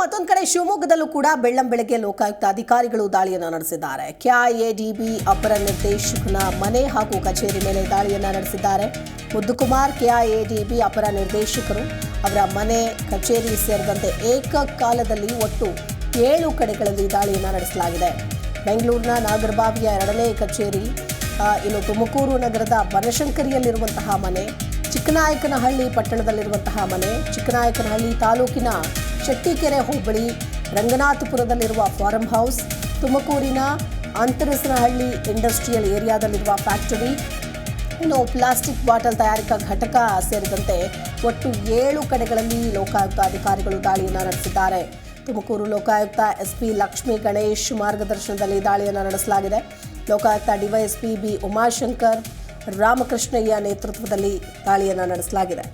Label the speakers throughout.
Speaker 1: ಮತ್ತೊಂದು ಕಡೆ ಶಿವಮೊಗ್ಗದಲ್ಲೂ ಕೂಡ ಬೆಳ್ಳಂ ಬೆಳಗ್ಗೆ ಲೋಕಾಯುಕ್ತ ಅಧಿಕಾರಿಗಳು ದಾಳಿಯನ್ನು ನಡೆಸಿದ್ದಾರೆ. ಕೆಐಎಡಿಬಿ ಅಪರ ನಿರ್ದೇಶಕನ ಮನೆ ಹಾಗೂ ಕಚೇರಿ ಮೇಲೆ ದಾಳಿಯನ್ನು ನಡೆಸಿದ್ದಾರೆ. ಮುದ್ದುಕುಮಾರ್, ಕೆಐಎಡಿಬಿ ಅಪರ ನಿರ್ದೇಶಕರು ಅವರ ಮನೆ, ಕಚೇರಿ ಸೇರಿದಂತೆ ಏಕಕಾಲದಲ್ಲಿ ಒಟ್ಟು ಏಳು ಕಡೆಗಳಲ್ಲಿ ದಾಳಿಯನ್ನು ನಡೆಸಲಾಗಿದೆ. ಬೆಂಗಳೂರಿನ ನಾಗರಬಾವಿಯ ಎರಡನೇ ಕಚೇರಿ ಇನ್ನು ತುಮಕೂರು ನಗರದ ಬನಶಂಕರಿಯಲ್ಲಿರುವಂತಹ ಮನೆ ಚಿಕ್ಕನಾಯಕನಹಳ್ಳಿ ಪಟ್ಟಣದಲ್ಲಿರುವಂತಹ ಮನೆ, ಚಿಕ್ಕನಾಯಕನಹಳ್ಳಿ ತಾಲೂಕಿನ ಶೆಟ್ಟಿಕೆರೆ ಹೋಬಳಿ, ರಂಗನಾಥಪುರದಲ್ಲಿರುವ ಫಾರಂ ಹೌಸ್, ತುಮಕೂರಿನ ಅಂತರಸನಹಳ್ಳಿ ಇಂಡಸ್ಟ್ರಿಯಲ್ ಏರಿಯಾದಲ್ಲಿರುವ ಫ್ಯಾಕ್ಟರಿ, ಇನ್ನು ಪ್ಲಾಸ್ಟಿಕ್ ಬಾಟಲ್ ತಯಾರಿಕಾ ಘಟಕ ಸೇರಿದಂತೆ ಒಟ್ಟು ಏಳು ಕಡೆಗಳಲ್ಲಿ ಲೋಕಾಯುಕ್ತ ಅಧಿಕಾರಿಗಳು ದಾಳಿಯನ್ನು ನಡೆಸಿದ್ದಾರೆ. ತುಮಕೂರು ಲೋಕಾಯುಕ್ತ ಎಸ್ಪಿ ಲಕ್ಷ್ಮೀ ಗಣೇಶ್ ಮಾರ್ಗದರ್ಶನದಲ್ಲಿ ದಾಳಿಯನ್ನು ನಡೆಸಲಾಗಿದೆ. ಲೋಕಾಯುಕ್ತ ಡಿವೈಎಸ್ಪಿ ಬಿ ಉಮಾಶಂಕರ್ ರಾಮಕೃಷ್ಣಯ್ಯ ನೇತೃತ್ವದಲ್ಲಿ ದಾಳಿಯನ್ನು ನಡೆಸಲಾಗಿದೆ.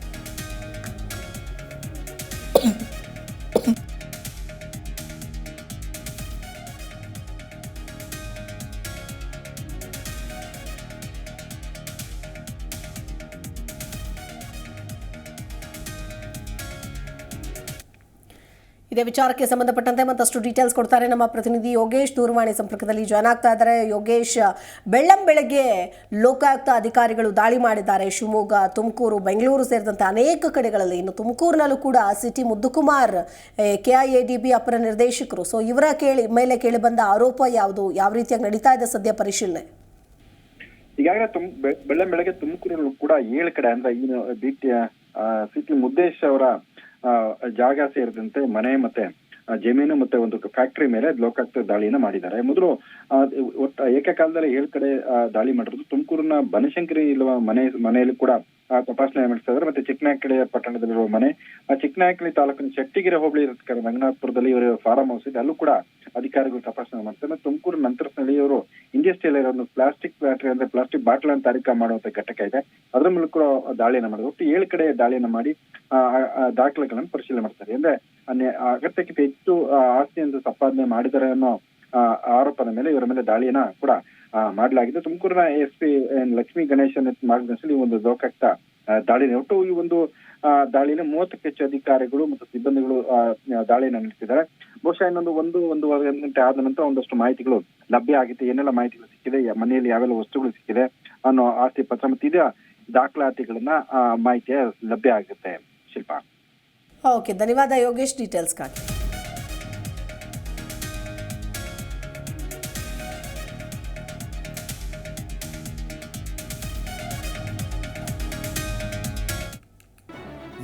Speaker 1: ಇದೇ ವಿಚಾರಕ್ಕೆ ಸಂಬಂಧಪಟ್ಟಂತೆ ಮತ್ತಷ್ಟು ಡೀಟೇಲ್ಸ್ ಕೊಡ್ತಾರೆ ನಮ್ಮ ಪ್ರತಿನಿಧಿ ಯೋಗೇಶ್. ದೂರವಾಣಿ ಸಂಪರ್ಕದಲ್ಲಿ ಜಾಯ್ನ್ ಆಗ್ತಾ ಇದ್ದಾರೆ. ಯೋಗೇಶ್, ಬೆಳ್ಳಂ ಬೆಳಗ್ಗೆ ಲೋಕಾಯುಕ್ತ ಅಧಿಕಾರಿಗಳು ದಾಳಿ ಮಾಡಿದ್ದಾರೆ. ಶಿವಮೊಗ್ಗ, ತುಮಕೂರು, ಬೆಂಗಳೂರು ಸೇರಿದಂತೆ ಅನೇಕ ಕಡೆಗಳಲ್ಲಿ ಇನ್ನು ತುಮಕೂರಿನಲ್ಲೂ ಕೂಡ ಸಿಟಿ ಮುದ್ದುಕುಮಾರ್ ಕೆಐಎಡಿಬಿ ಅಪರ ನಿರ್ದೇಶಕರು. ಸೊ ಇವರ ಕೇಳಿ, ಮೇಲೆ ಕೇಳಿ ಬಂದ ಆರೋಪ ಯಾವುದು? ಯಾವ ರೀತಿಯಾಗಿ ನಡೀತಾ ಇದೆ ಸದ್ಯ ಪರಿಶೀಲನೆ?
Speaker 2: ಈಗಾಗಲೇ ತುಮ್, ಬೆಳ್ಳಂ ಬೆಳಗ್ಗೆ ತುಮಕೂರಲ್ಲೂ ಕೂಡ ಏಳು ಕಡೆ ಅಂದ್ರೆ ಈ ಸಿಟಿ ಮುದ್ದೇಶ್ ಅವರ ಜಾಗ ಸೇರಿದಂತೆ ಮನೆ ಮತ್ತೆ ಜಮೀನು ಮತ್ತೆ ಒಂದು ಫ್ಯಾಕ್ಟರಿ ಮೇಲೆ ಲೋಕಾಯುಕ್ತ ದಾಳಿಯನ್ನು ಮಾಡಿದ್ದಾರೆ. ಮೊದಲು ಏಕಕಾಲದಲ್ಲಿ ಏಳು ಕಡೆ ದಾಳಿ ಮಾಡಿರೋದು ತುಮಕೂರಿನ ಬನಶಂಕರಿ ಇಲ್ಲವ ಮನೆ, ಮನೆಯಲ್ಲಿ ಕೂಡ ತಪಾಸಣೆ ನಡೆಸ್ತಾ ಇದ್ದಾರೆ ಮತ್ತೆ ಚಿಕ್ಕನಾಯಕಳಿ ಪಟ್ಟಣದಲ್ಲಿರುವ ಮನೆ, ಆ ಚಿಕ್ಕನಾಯಕಳಿ ತಾಲೂಕಿನ ಶೆಟ್ಟಿಗೆರೆ ಹೋಬಳಿ ಇರತಕ್ಕಂಥ ರಂಗನಾಥಪುರದಲ್ಲಿ ಇವರ ಫಾರಂ ಹೌಸ್ ಇದೆ. ಅಲ್ಲೂ ಕೂಡ ಅಧಿಕಾರಿಗಳು ತಪಾಸಣೆ ಮಾಡ್ತಾರೆ. ತುಮಕೂರು ನಂತರದಲ್ಲಿ ಇವರು ಇಂಡಸ್ಟ್ರಿಯಲ್ ಒಂದು ಪ್ಲಾಸ್ಟಿಕ್ ಬ್ಯಾಟ್ರಿ ಅಂದ್ರೆ ಪ್ಲಾಸ್ಟಿಕ್ ಬಾಟಲ್ ಅನ್ನು ತಯಾರಿಕೆ ಮಾಡುವಂತ ಘಟಕ ಇದೆ. ಅದರ ಮೂಲಕ ದಾಳಿಯನ್ನ ಮಾಡಿದ್ರು. ಒಟ್ಟು ಏಳು ಕಡೆ ದಾಳಿಯನ್ನ ಮಾಡಿ ದಾಖಲೆಗಳನ್ನು ಪರಿಶೀಲನೆ ಮಾಡ್ತಾರೆ. ಅಂದ್ರೆ ಅಗತ್ಯಕ್ಕಿಂತ ಹೆಚ್ಚು ಆಸ್ತಿಯನ್ನು ಸಂಪಾದನೆ ಮಾಡಿದ್ದಾರೆ ಅನ್ನೋ ಆರೋಪದ ಮೇಲೆ ಇವರ ಮೇಲೆ ದಾಳಿಯನ್ನ ಕೂಡ ಮಾಡಲಾಗಿದೆ. ತುಮಕೂರಿನ ಎಸ್ ಪಿ ಲಕ್ಷ್ಮೀ ಗಣೇಶನ್ ಮಾರ್ಗದರ್ಶನದಲ್ಲಿ ಈ ಒಂದು ಲೋಕಾಯುಕ್ತ ದಾಳಿ ಒಟ್ಟು ಈ ಒಂದು ದಾಳಿನ ಮೂವತ್ತಕ್ಕೆ ಹೆಚ್ಚು ಅಧಿಕಾರಿಗಳು ಮತ್ತು ಸಿಬ್ಬಂದಿಗಳು ದಾಳಿಯನ್ನು ನಡೆಸಿದ್ದಾರೆ. ಬಹುಶಃ ಇನ್ನೊಂದು ಒಂದು ಒಂದು ಗಂಟೆ ಆದ ನಂತರ ಒಂದಷ್ಟು ಮಾಹಿತಿಗಳು ಲಭ್ಯ ಆಗಿದೆ ಏನೆಲ್ಲ ಮಾಹಿತಿಗಳು ಸಿಕ್ಕಿದೆ? ಮನೆಯಲ್ಲಿ ಯಾವೆಲ್ಲ ವಸ್ತುಗಳು ಸಿಕ್ಕಿದೆ ಅನ್ನೋ ಆಸ್ತಿ ಪತ್ರ ಮತ್ತು ಇದೇ ದಾಖಲಾತಿಗಳನ್ನ ಮಾಹಿತಿ ಲಭ್ಯ ಆಗುತ್ತೆ. ಶಿಲ್ಪಾ.
Speaker 1: ಓಕೆ, ಧನ್ಯವಾದ ಯೋಗೇಶ್. ಡೀಟೇಲ್ಸ್ಗಾಗಿ